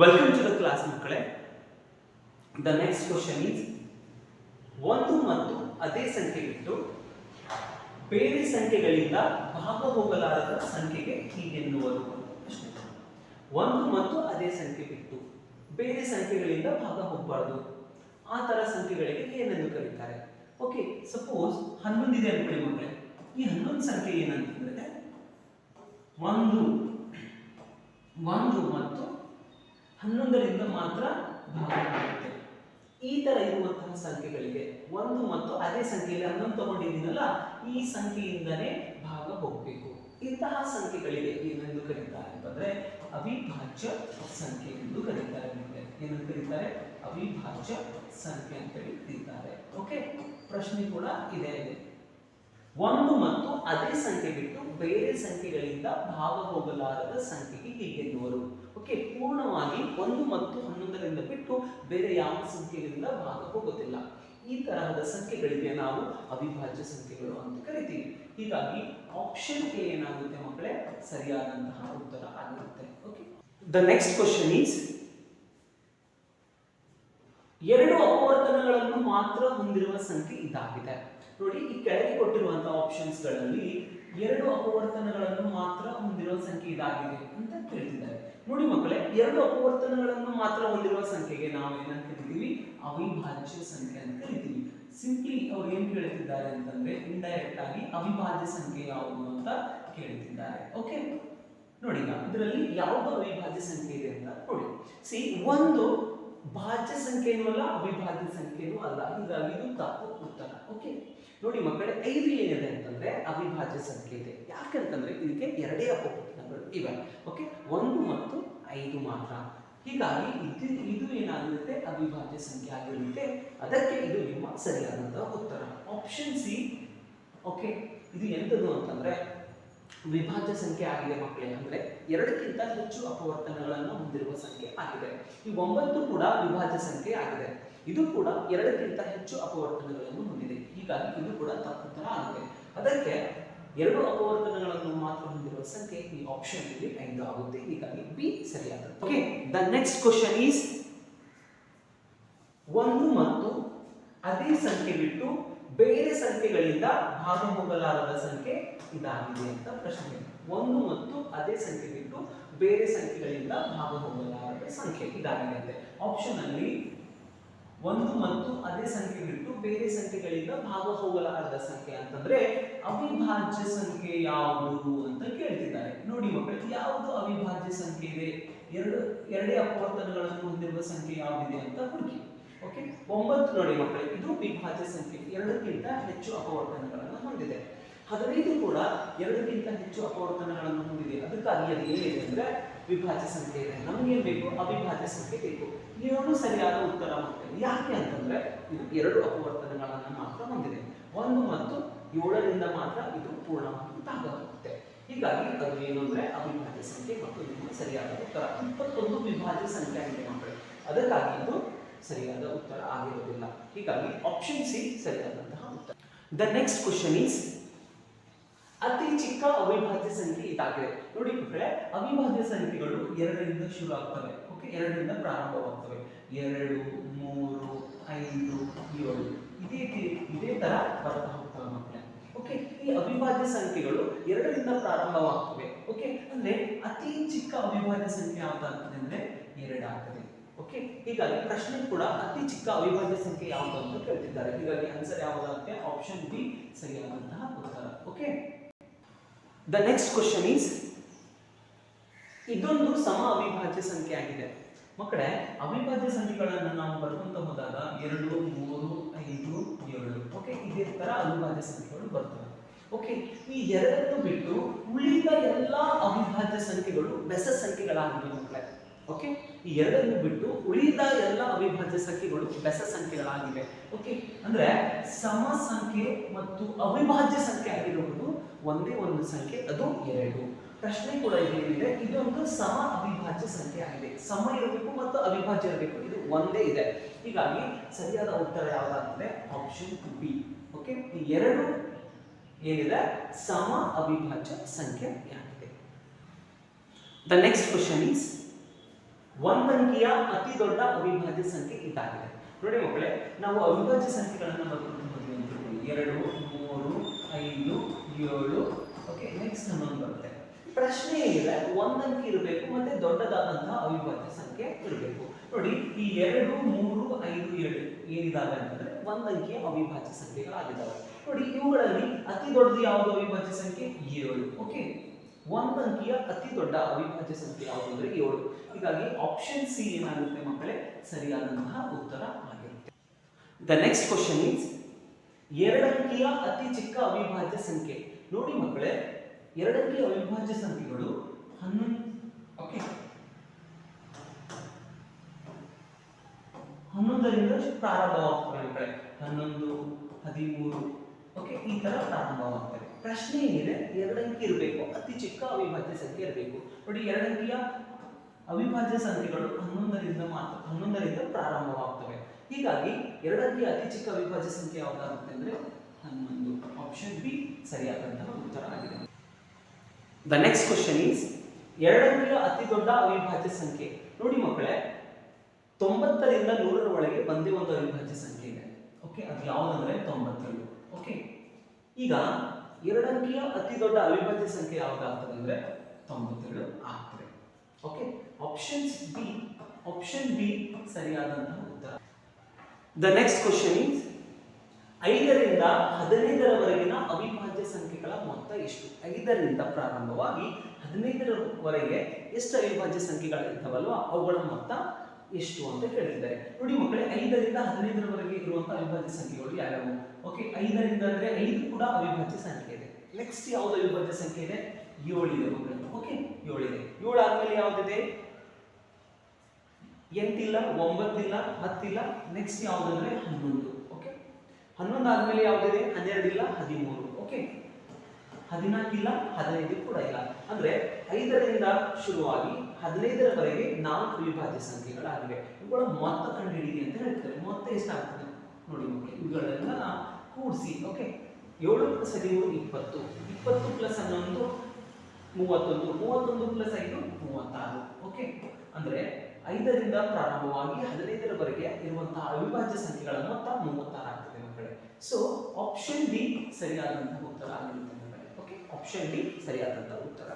Welcome to the class ಮಕ್ಕಳೇ. The next question is ಒಂದು ಮತ್ತು ಅದೇ ಸಂಖ್ಯೆ ಬಿಟ್ಟು ಬೇರೆ ಸಂಖ್ಯೆಗಳಿಂದ ಭಾಗ ಹೋಗಲಾರದ ಸಂಖ್ಯೆಗೆ ಹೀಗೆನ್ನುವರು. ಒಂದು ಮತ್ತು ಅದೇ ಸಂಖ್ಯೆ ಬಿಟ್ಟು ಬೇರೆ ಸಂಖ್ಯೆಗಳಿಂದ ಭಾಗ ಹೋಗಬಾರ್ದು ಆ ತರ ಸಂಖ್ಯೆಗಳಿಗೆ ಏನೆಂದು ಕರೀತಾರೆ? ಓಕೆ ಸಪೋಸ್ ಹನ್ನೊಂದಿದೆ ಅನ್ಕೊಳ್ಳಿ ಮಕ್ಕಳೇ. ಈ ಹನ್ನೊಂದು ಸಂಖ್ಯೆ ಏನಂತಂದ್ರೆ, ಒಂದು ಒಂದು ಮತ್ತು ಹನ್ನೊಂದರಿಂದ ಮಾತ್ರ ಭಾಗ ಆಗುತ್ತೆ ಈ ತರ ಇರುವಂತಹ ಸಂಖ್ಯೆಗಳಿಗೆ ಒಂದು ಮತ್ತು ಅದೇ ಸಂಖ್ಯೆಯಲ್ಲಿ ಹನ್ನೊಂದು ತಗೊಂಡಿದ್ದೀನಲ್ಲ, ಈ ಸಂಖ್ಯೆಯಿಂದನೇ ಭಾಗ ಹೋಗಬೇಕು. ಇಂತಹ ಸಂಖ್ಯೆಗಳಿಗೆ ಏನೆಂದು ಕರೀತಾರೆ ಅಂತಂದ್ರೆ, ಅವಿಭಾಜ್ಯ ಸಂಖ್ಯೆ ಎಂದು ಕರೀತಾರೆ. ಏನಂತ ಕರೀತಾರೆ? ಅವಿಭಾಜ್ಯ ಸಂಖ್ಯೆ ಅಂತ ಕರೀತಾರೆ. ಓಕೆ ಪ್ರಶ್ನೆ ಕೂಡ ಇದೆ ಇದೆ. ಒಂದು ಮತ್ತು ಅದೇ ಸಂಖ್ಯೆ ಬಿಟ್ಟು ಬೇರೆ ಸಂಖ್ಯೆಗಳಿಂದ ಭಾಗ ಹೋಗಲಾರದ ಸಂಖ್ಯೆಗೆ ಹೀಗೆನ್ನುವರು. ಓಕೆ ಪೂರ್ಣವಾಗಿ ಒಂದು ಮತ್ತು ಹನ್ನೊಂದರಿಂದ ಬಿಟ್ಟು ಬೇರೆ ಯಾವ ಸಂಖ್ಯೆಗಳಿಂದ ಭಾಗ ಹೋಗುತ್ತಿಲ್ಲ ಈ ತರಹದ ಸಂಖ್ಯೆಗಳಿಗೆ ನಾವು ಅವಿಭಾಜ್ಯ ಸಂಖ್ಯೆಗಳು ಅಂತ ಕರಿತೀವಿ. ಹೀಗಾಗಿ ಆಪ್ಷನ್ ಎ ಏನಾಗುತ್ತೆ ಮಕ್ಕಳೇ? ಸರಿಯಾದಂತಹ ಉತ್ತರ ಆಗಿರುತ್ತೆ. Okay the next question is ಎರಡು ಅಪವರ್ತನಗಳನ್ನು ಮಾತ್ರ ಹೊಂದಿರುವ ಸಂಖ್ಯೆ ಇದಾಗಿದೆ. ನೋಡಿ, ಈ ಕೆಳಗೆ ಕೊಟ್ಟಿರುವಂತಹ ಆಪ್ಷನ್ಸ್ಗಳಲ್ಲಿ ಎರಡು ಅಪವರ್ತನಗಳನ್ನು ಮಾತ್ರ ಹೊಂದಿರುವ ಸಂಖ್ಯೆ ಇದಾಗಿದೆ ಅಂತ ಕೇಳ್ತಿದ್ದಾರೆ ನೋಡಿ ಮಕ್ಕಳೇ, ಎರಡು ಅಪವರ್ತನಗಳನ್ನು ಮಾತ್ರ ಹೊಂದಿರುವ ಸಂಖ್ಯೆಗೆ ನಾವು ಏನಂತ ಕರಿತೀವಿ ಅವಿಭಾಜ್ಯ ಸಂಖ್ಯೆ ಅಂತ ಕರಿತೀವಿ ಸಿಂಪ್ಲಿ ಅವ್ರು ಏನ್ ಕೇಳ್ತಿದ್ದಾರೆ ಅಂತಂದ್ರೆ ಇಂಡೈರೆಕ್ಟ್ ಆಗಿ ಅವಿಭಾಜ್ಯ ಸಂಖ್ಯೆ ಯಾವುದು ಅಂತ ಕೇಳುತ್ತಿದ್ದಾರೆ ಓಕೆ ನೋಡಿ ಇದರಲ್ಲಿ ಯಾವುದು ಅವಿಭಾಜ್ಯ ಸಂಖ್ಯೆ ಇದೆ ಅಂತ ನೋಡಿ. ಸಿ ಒಂದು ಭಾಜ್ಯ ಸಂಖ್ಯೆನೂ ಅಲ್ಲ, ಅವಿಭಾಜ್ಯ ಸಂಖ್ಯೆನೂ ಅಲ್ಲ. ಹೀಗಾಗಿ ಇದು ತಪ್ಪು ಉತ್ತರ. ಓಕೆ ನೋಡಿ ಮಕ್ಕಳೇ, ಐದು ಏನಿದೆ ಅಂತಂದ್ರೆ ಅವಿಭಾಜ್ಯ ಸಂಖ್ಯೆ ಇದೆ ಯಾಕಂತಂದ್ರೆ ಇದಕ್ಕೆ ಎರಡೇ ಅಪವರ್ತನಗಳು ಇವೆ. ಓಕೆ ಒಂದು ಮತ್ತು ಐದು ಮಾತ್ರ. ಹೀಗಾಗಿ ಇದು ಇದು ಏನಾಗಿರುತ್ತೆ? ಅವಿಭಾಜ್ಯ ಸಂಖ್ಯೆ ಆಗಿರುತ್ತೆ. ಅದಕ್ಕೆ ಇದು ನಿಮ್ಮ ಸರಿಯಾದಂತಹ ಉತ್ತರ. ಆಪ್ಷನ್ ಸಿ ಓಕೆ ಇದು ಎಂಥದ್ದು ಅಂತಂದ್ರೆ, ವಿಭಾಜ್ಯ ಸಂಖ್ಯೆ ಆಗಿದೆ ಮಕ್ಕಳೇ. ಅಂದ್ರೆ ಎರಡಕ್ಕಿಂತ ಹೆಚ್ಚು ಅಪವರ್ತನಗಳನ್ನು ಹೊಂದಿರುವ ಸಂಖ್ಯೆ ಆಗಿದೆ. ಈ ಒಂಬತ್ತು ಕೂಡ ವಿಭಾಜ್ಯ ಸಂಖ್ಯೆ ಆಗಿದೆ. ಇದು ಕೂಡ ಎರಡಕ್ಕಿಂತ ಹೆಚ್ಚು ಅಪವರ್ತನಗಳನ್ನು ಹೊಂದಿದೆ. ಹೀಗಾಗಿ ಇದು ಕೂಡ ತಪ್ಪುತ್ತರ ಆಗಿದೆ. ಅದಕ್ಕೆ ಎರಡು ಅಪವರ್ತನಗಳನ್ನು ಮಾತ್ರ ಹೊಂದಿರುವ ಸಂಖ್ಯೆ ಈ ಆಪ್ಷನ್ ಇಲ್ಲಿ ಐದು ಆಗುತ್ತೆ. ಹೀಗಾಗಿ B ಸರಿಯಾಗುತ್ತೆ okay the next question is ಒಂದು ಮತ್ತು ಅದೇ ಸಂಖ್ಯೆ ಬಿಟ್ಟು ಬೇರೆ ಸಂಖ್ಯೆಗಳಿಂದ ಭಾಗ ಹೋಗಲಾರದ ಸಂಖ್ಯೆ ಇದಾಗಿದೆ ಅಂತ ಪ್ರಶ್ನೆ. ಒಂದು ಮತ್ತು ಅದೇ ಸಂಖ್ಯೆ ಬಿಟ್ಟು ಬೇರೆ ಸಂಖ್ಯೆಗಳಿಂದ ಭಾಗ ಹೋಗಲಾರದ ಸಂಖ್ಯೆ ಇದಾಗಿದೆ ಆಪ್ಷನ್ ಅಲ್ಲಿ ಒಂದು ಮತ್ತು ಅದೇ ಸಂಖ್ಯೆ ಬಿಟ್ಟು ಬೇರೆ ಸಂಖ್ಯೆಗಳಿಂದ ಭಾಗ ಹೋಗಲಾರದ ಸಂಖ್ಯೆ ಅಂತಂದ್ರೆ ಅವಿಭಾಜ್ಯ ಸಂಖ್ಯೆ ಯಾವುದು ಅಂತ ಕೇಳ್ತಿದ್ದಾರೆ. ನೋಡಿ ಮಕ್ಕಳು, ಯಾವುದು ಅವಿಭಾಜ್ಯ ಸಂಖ್ಯೆ ಇದೆ? ಎರಡು, ಎರಡೇ ಅಪವರ್ತನಗಳನ್ನು ಹೊಂದಿರುವ ಸಂಖ್ಯೆ ಯಾವುದಿದೆ ಅಂತ ಹುಡುಕಿ. ಓಕೆ ಒಂಬತ್ತು ನೋಡಿ ಮಕ್ಕಳು, ಇದು ವಿಭಾಜ್ಯ ಸಂಖ್ಯೆ. ಎರಡಕ್ಕಿಂತ ಹೆಚ್ಚು ಅಪವರ್ತನಗಳನ್ನು ಹೊಂದಿದೆ. ಹದಿನೈದು ಕೂಡ ಎರಡಕ್ಕಿಂತ ಹೆಚ್ಚು ಅಪವರ್ತನಗಳನ್ನು ಹೊಂದಿದೆ. ಅದಕ್ಕಾಗಿ ಅದು ಏನಿದೆ ಅಂದ್ರೆ ವಿಭಾಜ್ಯ ಸಂಖ್ಯೆ ಇದೆ. ನಮಗೇನು ಬೇಕು? ಅವಿಭಾಜ್ಯ ಸಂಖ್ಯೆ ಬೇಕು. ಎರಡು ಸರಿಯಾದ ಉತ್ತರ ಮಾತ್ರ ಯಾಕೆ ಅಂತಂದ್ರೆ, ಇದು ಎರಡು ಅಪವರ್ತನಗಳನ್ನು ಮಾತ್ರ ಹೊಂದಿದೆ. ಒಂದು ಮತ್ತು ಏಳರಿಂದ ಮಾತ್ರ ಇದು ಪೂರ್ಣವಾಗಿ ಭಾಗವಾಗುತ್ತೆ ಹೀಗಾಗಿ ಅದು ಏನು ಅಂದ್ರೆ ಅವಿಭಾಜ್ಯ ಸಂಖ್ಯೆ ಮತ್ತು ನಿಮ್ಮ ಸರಿಯಾದ ಉತ್ತರ. ಇಪ್ಪತ್ತೊಂದು ವಿಭಾಜ್ಯ ಸಂಖ್ಯೆ ಆಗಿದೆ ಮಕ್ಕಳು. ಅದಕ್ಕಾಗಿ ಇದು ಸರಿಯಾದ ಉತ್ತರ ಆಗಿರುವುದಿಲ್ಲ ಹೀಗಾಗಿ ಆಪ್ಷನ್ ಸಿ ಸರಿಯಾದಂತಹ ಉತ್ತರ. ದ ನೆಕ್ಸ್ಟ್ ಕ್ವಶನ್ ಈಸ್ ಅತಿ ಚಿಕ್ಕ ಅವಿಭಾಜ್ಯ ಸಂಖ್ಯೆ ಇದಾಗಿದೆ. ನೋಡಿ ಮಕ್ಕಳೇ ಅವಿಭಾಜ್ಯ ಸಂಖ್ಯೆಗಳು ಎರಡರಿಂದ ಶುರು ಆಗ್ತವೆ. ಓಕೆ ಎರಡರಿಂದ ಪ್ರಾರಂಭವಾಗ್ತವೆ. ಎರಡು, ಮೂರು, ಐದು, ಏಳು. ಇದೇ ಇದೇ ತರ ಬರ್ತಾ ಹೋಗ್ತವೆ ಮಕ್ಕಳೇ. ಓಕೆ ಈ ಅವಿಭಾಜ್ಯ ಸಂಖ್ಯೆಗಳು ಎರಡರಿಂದ ಪ್ರಾರಂಭವಾಗ್ತವೆ. ಓಕೆ ಅಂದ್ರೆ ಅತಿ ಚಿಕ್ಕ ಅವಿಭಾಜ್ಯ ಸಂಖ್ಯೆ ಯಾವ್ದಾಗ್ತದೆ ಅಂದ್ರೆ ಎರಡಾಗ್ತದೆ ಓಕೆ ಹೀಗಾಗಿ ಪ್ರಶ್ನೆ ಕೂಡ ಅತಿ ಚಿಕ್ಕ ಅವಿಭಾಜ್ಯ ಸಂಖ್ಯೆ ಯಾವುದು ಅಂತ ಕೇಳ್ತಿದ್ದಾರೆ. ಹೀಗಾಗಿ ಆನ್ಸರ್ ಯಾವುದಾಗುತ್ತೆ? ಆಪ್ಷನ್ ಬಿ ಸರಿಯಾದಂತಹ ಉತ್ತರ. Okay the next question is ಇದೊಂದು ಸಮ ಅವಿಭಾಜ್ಯ ಸಂಖ್ಯೆ ಆಗಿದೆ. ಮಕ್ಕಳೇ, ಅವಿಭಾಜ್ಯ ಸಂಖ್ಯೆಗಳನ್ನು ನಾವು ಬರ್ಕೊಂತ ಹೋದಾಗ ಎರಡು, ಮೂರು, ಐದು, ಏಳು. ಓಕೆ ಇದೇ ತರ ಅವಿಭಾಜ್ಯ ಸಂಖ್ಯೆಗಳು ಬರ್ತವೆ. ಓಕೆ ಈ ಎರಡನ್ನು ಬಿಟ್ಟು ಉಳಿದ ಎಲ್ಲ ಅವಿಭಾಜ್ಯ ಸಂಖ್ಯೆಗಳು ಬೆಸ ಸಂಖ್ಯೆಗಳಾಗಿವೆ ಮಕ್ಕಳೇ. ಓಕೆ ಈ ಎರಡನ್ನು ಬಿಟ್ಟು ಉಳಿದ ಎಲ್ಲ ಅವಿಭಾಜ್ಯ ಸಂಖ್ಯೆಗಳು ಬೆಸ ಸಂಖ್ಯೆಗಳಾಗಿವೆ. ಓಕೆ ಅಂದ್ರೆ ಸಮ ಸಂಖ್ಯೆ ಮತ್ತು ಅವಿಭಾಜ್ಯ ಸಂಖ್ಯೆ ಆಗಿರುವುದು ಒಂದೇ ಒಂದು ಸಂಖ್ಯೆ, ಅದು ಎರಡು. ಪ್ರಶ್ನೆ ಕೂಡ ಏನಿದೆ ಇದೊಂದು ಸಮ ಅವಿಭಾಜ್ಯ ಸಂಖ್ಯೆ ಆಗಿದೆ. ಸಮ ಇರಬೇಕು ಮತ್ತು ಅವಿಭಾಜ್ಯ ಇರಬೇಕು. ಇದು ಒಂದೇ ಇದೆ. ಹೀಗಾಗಿ ಸರಿಯಾದ ಉತ್ತರ ಯಾವುದಾಗಿದೆ ಆಪ್ಷನ್ ಬಿ ಓಕೆ ಈ ಎರಡು ಏನಿದೆ? ಸಮ ಅವಿಭಾಜ್ಯ ಸಂಖ್ಯೆ ಆಗಿದೆ. ದ ನೆಕ್ಸ್ಟ್ ಕ್ವಶನ್ ಈಸ್ ಒಂದಂಕಿಯ ಅತಿ ದೊಡ್ಡ ಅವಿಭಾಜ್ಯ ಸಂಖ್ಯೆ ಇದಾಗಿದೆ. ನೋಡಿ ಮಕ್ಕಳೇ, ನಾವು ಅವಿಭಾಜ್ಯ ಸಂಖ್ಯೆಗಳನ್ನು. ಎರಡು, ಮೂರು, ಐದು, ಏಳು. ಓಕೆ ನೆಕ್ಸ್ಟ್ ನಮ್ಮ ಬರುತ್ತೆ. ಪ್ರಶ್ನೆ ಇದೆ, ಒಂದಂಕಿ ಇರಬೇಕು ಮತ್ತೆ ದೊಡ್ಡದಾದಂತಹ ಅವಿಭಾಜ್ಯ ಸಂಖ್ಯೆ ಇರಬೇಕು. ನೋಡಿ, ಈ ಎರಡು, ಮೂರು, ಐದು, ಏಳು ಏನಿದಾವೆ ಅಂತಂದ್ರೆ ಒಂದಂಕಿಯ ಅವಿಭಾಜ್ಯ ಸಂಖ್ಯೆಗಳಾಗಿದ್ದಾವೆ ನೋಡಿ, ಇವುಗಳಲ್ಲಿ ಅತಿ ದೊಡ್ಡದು ಯಾವುದು ಅವಿಭಾಜ್ಯ ಸಂಖ್ಯೆ? ಏಳು. ಓಕೆ ಒಂದಂಕಿಯ ಅತಿ ದೊಡ್ಡ ಅವಿಭಾಜ್ಯ ಸಂಖ್ಯೆ ಯಾವುದು ಅಂದ್ರೆ ಏಳು. ಹೀಗಾಗಿ ಆಪ್ಷನ್ ಸಿ ಏನಾಗುತ್ತೆ ಮಕ್ಕಳೇ? ಸರಿಯಾದಂತಹ ಉತ್ತರ ಆಗಿರುತ್ತೆ. ದ ನೆಕ್ಸ್ಟ್ ಕ್ವಶನ್ ಈಸ್ ಎರಡಂಕಿಯ ಅತಿ ಚಿಕ್ಕ ಅವಿಭಾಜ್ಯ ಸಂಖ್ಯೆ ನೋಡಿ ಮಕ್ಕಳೇ ಎರಡಂಕಿಯ ಅವಿಭಾಜ್ಯ ಸಂಖ್ಯೆಗಳು ಹನ್ನೊಂದು ಓಕೆ ಹನ್ನೊಂದರಿಂದ ಪ್ರಾರಂಭವಾಗ್ತವೆ ಮಕ್ಕಳೇ. ಹನ್ನೊಂದು, ಹದಿಮೂರು ಓಕೆ ಈ ತರ ಪ್ರಾರಂಭವಾಗ್ತವೆ. ಪ್ರಶ್ನೆ ಏನಿದೆ ಎರಡಂಕಿ ಇರಬೇಕು, ಅತಿ ಚಿಕ್ಕ ಅವಿಭಾಜ್ಯ ಸಂಖ್ಯೆ ಇರಬೇಕು. ನೋಡಿ, ಎರಡಂಕಿಯ ಅವಿಭಾಜ್ಯ ಸಂಖ್ಯೆಗಳು ಹನ್ನೊಂದರಿಂದ ಮಾತ್ರ, ಹನ್ನೊಂದರಿಂದ ಪ್ರಾರಂಭವಾಗ್ತವೆ. ಹೀಗಾಗಿ ಎರಡಂಕಿಯ ಅತಿ ಚಿಕ್ಕ ಅವಿಭಾಜ್ಯ ಸಂಖ್ಯೆ ಯಾವುದಾಗುತ್ತೆ ಅಂದ್ರೆ ಹನ್ನೊಂದು. ಆಪ್ಷನ್ ಬಿ ಸರಿಯಾದಂತಹ ಉತ್ತರ ಆಗಿದೆ. ದ ನೆಕ್ಸ್ಟ್ ಕ್ವಶನ್ ಈಸ್ ಎರಡಂಕಿಯ ಅತಿ ದೊಡ್ಡ ಅವಿಭಾಜ್ಯ ಸಂಖ್ಯೆ. ನೋಡಿ ಮಕ್ಕಳೇ, ತೊಂಬತ್ತರಿಂದ ನೂರರ ಒಳಗೆ ಒಂದೇ ಒಂದು ಅವಿಭಾಜ್ಯ ಸಂಖ್ಯೆ ಇದೆ. ಓಕೆ ಅದು ಯಾವುದಂದ್ರೆ ತೊಂಬತ್ತೇಳು. ಓಕೆ ಈಗ ಎರಡಂಕಿಯ ಅತಿ ದೊಡ್ಡ ಅವಿಭಾಜ್ಯ ಸಂಖ್ಯೆ ಯಾವ್ದಾಗ್ತದೆ ಅಂದ್ರೆ ತೊಂಬತ್ತೇಳು ಆಗ್ತದೆ. Okay options B option B ಸರಿಯಾದಂತಹ ಉತ್ತರ. ದ ನೆಕ್ಸ್ಟ್ ಕ್ವಶನ್ ಈಸ್ ಐದರಿಂದ ಹದಿನೈದರವರೆಗಿನ ಅವಿಭಾಜ್ಯ ಸಂಖ್ಯೆಗಳ ಮೊತ್ತ ಎಷ್ಟು? ಐದರಿಂದ ಪ್ರಾರಂಭವಾಗಿ ಹದಿನೈದರವರೆಗೆ ಎಷ್ಟು ಅವಿಭಾಜ್ಯ ಸಂಖ್ಯೆಗಳಿರ್ತಾವಲ್ವಾ? ಅವುಗಳ ಮೊತ್ತ ಎಷ್ಟು ಅಂತ ಕೇಳ್ತಿದ್ದಾರೆ ನೋಡಿ ಮಕ್ಕಳೇ, ಐದರಿಂದ ಹದಿನೈದರವರೆಗೆ ಇರುವಂತಹ ಅವಿಭಾಜ್ಯ ಸಂಖ್ಯೆಗಳು ಯಾವ್ಯಾವು? ಓಕೆ ಐದರಿಂದ ಅಂದ್ರೆ ಐದು ಕೂಡ ಅವಿಭಾಜ್ಯ ಸಂಖ್ಯೆ ಇದೆ. ನೆಕ್ಸ್ಟ್ ಯಾವ್ದು ಅವಿಭಾಜ್ಯ ಸಂಖ್ಯೆ ಇದೆ? ಏಳಿದೆ ಮಕ್ಕಳೇ. ಓಕೆ ಏಳಿದೆ. ಏಳು ಆದ್ಮೇಲೆ ಯಾವ್ದಿದೆ? ಎಂಟಿಲ್ಲ, ಒಂಬತ್ತಿಲ್ಲ, ಹತ್ತಿಲ್ಲ ನೆಕ್ಸ್ಟ್ ಯಾವ್ದಂದ್ರೆ ಹನ್ನೊಂದು. ಓಕೆ ಹನ್ನೊಂದು ಆದ್ಮೇಲೆ ಯಾವ್ದಿದೆ? ಹನ್ನೆರಡಿಲ್ಲ, ಹದಿಮೂರು. ಓಕೆ ಹದಿನಾಲ್ಕಿಲ್ಲ, ಹದಿನೈದು ಕೂಡ ಇಲ್ಲ. ಅಂದ್ರೆ ಐದರಿಂದ ಶುರುವಾಗಿ ಹದಿನೈದರವರೆಗೆ ನಾಲ್ಕು ವಿಭಾಜ್ಯ ಸಂಖ್ಯೆಗಳಾಗಿವೆ. ಇವುಗಳ ಮೊತ್ತ ಕಂಡುಹಿಡಿಯಿರಿ ಅಂತ ಹೇಳ್ತಾರೆ. ಮೊತ್ತ ಎಷ್ಟಾಗ್ತದೆ? ನೋಡಿ ಮಕ್ಕಳು, ಇವುಗಳೆಲ್ಲ ಕೂಡಿಸಿ ಓಕೆ ಏಳು ಪ್ಲಸ್ ಹದಿಮೂರು ಇಪ್ಪತ್ತು. ಇಪ್ಪತ್ತು ಪ್ಲಸ್ ಹನ್ನೊಂದು, ಮೂವತ್ತೊಂದು. ಮೂವತ್ತೊಂದು ಪ್ಲಸ್ ಐದು, ಮೂವತ್ತಾರು ಓಕೆ ಅಂದ್ರೆ ಐದರಿಂದ ಪ್ರಾರಂಭವಾಗಿ ಹದಿನೈದರವರೆಗೆ ಇರುವಂತಹ ಅವಿಭಾಜ್ಯ ಸಂಖ್ಯೆಗಳ ಮೊತ್ತ ಮೂವತ್ತಾರು ಆಗ್ತದೆ ಮಕ್ಕಳೇ. ಸೊ ಆಪ್ಷನ್ ಡಿ ಸರಿಯಾದಂತಹ ಉತ್ತರ ಆಗಿರುತ್ತೆ ಮಕ್ಕಳೇ ಓಕೆ ಆಪ್ಷನ್ ಡಿ ಸರಿಯಾದಂತಹ ಉತ್ತರ.